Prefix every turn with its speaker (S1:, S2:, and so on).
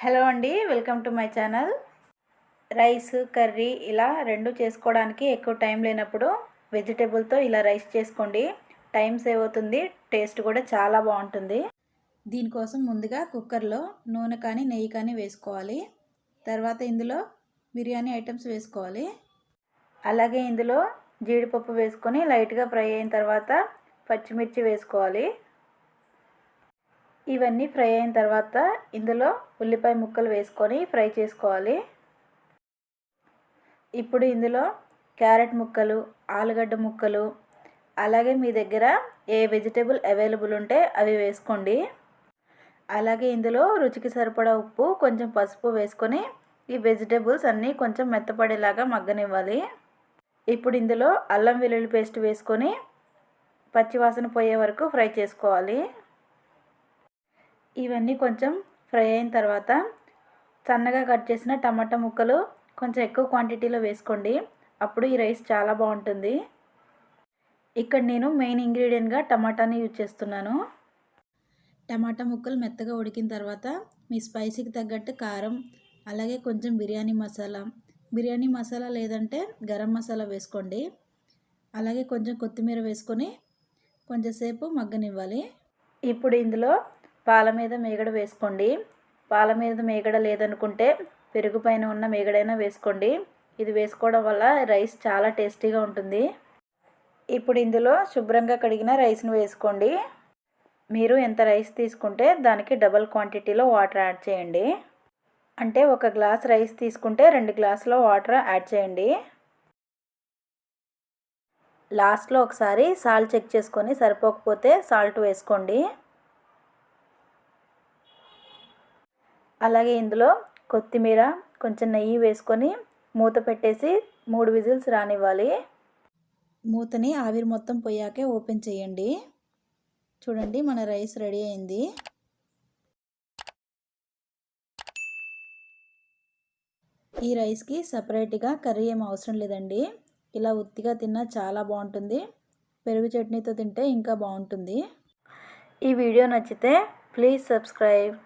S1: hello అండి welcome to my channel rice curry ఇలా రెండు చేసుకోవడానికి ఎక్కువ టైం లేనప్పుడు వెజిటేబుల్తో ఇలా రైస్ చేసుకోండి టైం సేవ్ అవుతుంది టేస్ట్ కూడా చాలా బాగుంటుంది దీనికోసం ముందుగా కుక్కర్లో నూనె కానీ నెయ్యి కానీ వేసుకోవాలి తర్వాత ఇందులో బిర్యానీ ఐటమ్స్ వేసుకోవాలి అలాగే ఇందులో జీడిపప్పు వేసుకొని లైట్గా ఫ్రై అయిన తర్వాత పచ్చిమిర్చి వేసుకోవాలి ఇవన్నీ ఫ్రై అయిన తర్వాత ఇందులో ఉల్లిపాయ ముక్కలు వేసుకొని ఫ్రై చేసుకోవాలి ఇప్పుడు ఇందులో క్యారెట్ ముక్కలు ఆలుగడ్డ ముక్కలు అలాగే మీ దగ్గర ఏ వెజిటేబుల్ అవైలబుల్ ఉంటే అవి వేసుకోండి అలాగే ఇందులో రుచికి సరిపడా ఉప్పు కొంచెం పసుపు వేసుకొని ఈ వెజిటేబుల్స్ అన్నీ కొంచెం మెత్తపడేలాగా మగ్గనివ్వాలి ఇప్పుడు ఇందులో అల్లం వెల్లుల్లి పేస్ట్ వేసుకొని పచ్చివాసన పోయే వరకు ఫ్రై చేసుకోవాలి ఇవన్నీ కొంచెం ఫ్రై అయిన తర్వాత సన్నగా కట్ చేసిన టమాటా ముక్కలు కొంచెం ఎక్కువ క్వాంటిటీలో వేసుకోండి అప్పుడు ఈ రైస్ చాలా బాగుంటుంది ఇక్కడ నేను మెయిన్ ఇంగ్రీడియంట్గా టమాటాని యూజ్ చేస్తున్నాను టమాటా ముక్కలు మెత్తగా ఉడికిన తర్వాత మీ స్పైసీకి తగ్గట్టు కారం అలాగే కొంచెం బిర్యానీ మసాలా బిర్యానీ మసాలా లేదంటే గరం మసాలా వేసుకోండి అలాగే కొంచెం కొత్తిమీర వేసుకొని కొంచెంసేపు మగ్గనివ్వాలి ఇప్పుడు ఇందులో పాల మీద మేగడ వేసుకోండి పాల మీద మేగడ లేదనుకుంటే పెరుగు పైన ఉన్న మేగడైనా వేసుకోండి ఇది వేసుకోవడం వల్ల రైస్ చాలా టేస్టీగా ఉంటుంది ఇప్పుడు ఇందులో శుభ్రంగా కడిగిన రైస్ను వేసుకోండి మీరు ఎంత రైస్ తీసుకుంటే దానికి డబల్ క్వాంటిటీలో వాటర్ యాడ్ చేయండి అంటే ఒక గ్లాస్ రైస్ తీసుకుంటే రెండు గ్లాసుల వాటర్ యాడ్ చేయండి లాస్ట్లో ఒకసారి సాల్ట్ చెక్ చేసుకొని సరిపోకపోతే సాల్ట్ వేసుకోండి అలాగే ఇందులో కొత్తిమీర కొంచెం నెయ్యి వేసుకొని మూత పెట్టేసి మూడు విజిల్స్ రానివ్వాలి మూతని ఆవిరి మొత్తం పోయాకే ఓపెన్ చేయండి చూడండి మన రైస్ రెడీ అయింది ఈ రైస్కి సపరేట్గా కర్రీ ఏం అవసరం లేదండి ఇలా ఉత్తిగా తిన్నా చాలా బాగుంటుంది పెరుగు చట్నీతో తింటే ఇంకా బాగుంటుంది ఈ వీడియో నచ్చితే ప్లీజ్ సబ్స్క్రైబ్